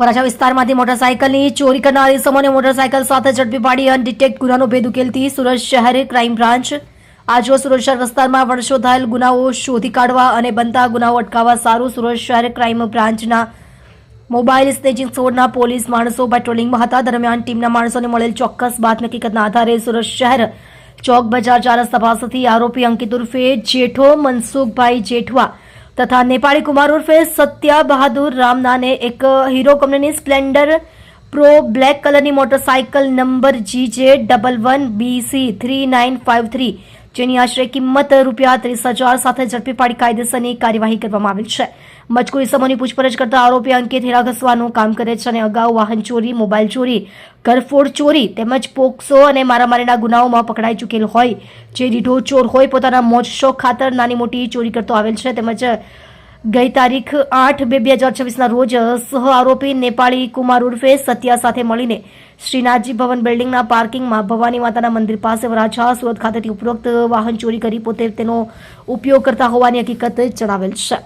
વરાછા વિસ્તારમાંથી મોટરસાયકલની ચોરી કરનાર ઇસમોને મોટરસાયકલ સાથે ઝડપી પાડી અનડિટેક્ટ ગુનાનો ભેદ ઉકેલતી સુરત શહેર ક્રાઇમ બ્રાન્ચ. આજરોજ સુરત શહેર વિસ્તારમાં વર્ષો થયેલ ગુનાઓ શોધી કાઢવા અને બનતા ગુનાઓ અટકાવવા સારું સુરત શહેર ક્રાઇમ બ્રાન્ચના મોબાઈલ સ્ટેજિંગ સોડના પોલીસ માણસો પેટ્રોલિંગમાં હતા. દરમિયાન ટીમના માણસોને મળેલ ચોક્કસ બાત હકીકતના આધારે સુરત શહેર ચોક બજાર ચાર સભાસથી આરોપી અંકિત ઉર્ફે જેઠો મનસુખભાઈ જેઠવા તથા નેપાળી કુમાર ઉર્ફે સત્યા બહાદુર રામનાને એક હીરો કંપનીની સ્પ્લેન્ડર પ્રો બ્લેક કલરની motorcycle number G J double one BC three nine five three જેની આશરે કિંમત રૂપિયા ત્રીસ હજાર સાથે ઝડપી પાડી કાયદેસરની કાર્યવાહી કરવામાં આવેલ છે. મજકૂર સમૂહની પૂછપરછ કરતા આરોપી અંકિત થેરા ઘસવાનું કામ કરે છે અને અગાઉ વાહન ચોરી, મોબાઈલ ચોરી, ઘરફોડ ચોરી તેમજ પોક્સો અને મારામારીના ગુનાઓમાં પકડાઈ ચૂકેલ હોય. જે રીઢો ચોર હોય પોતાના મોજ શોખ ખાતર નાની મોટી ચોરી કરતો આવેલ છે તેમજ ગઈ તારીખ આઠ બે બે હજાર છવ્વીસના રોજ સહ આરોપી નેપાળી કુમાર ઉર્ફે સત્યા સાથે મળીને શ્રીનાથજી ભવન બિલ્ડિંગના પાર્કિંગમાં ભવાની માતાના મંદિર પાસે વરાછા સુરત ખાતેથી ઉપરોક્ત વાહન ચોરી કરી પોતે તેનો ઉપયોગ કરતા હોવાની હકીકત જણાવેલ છે.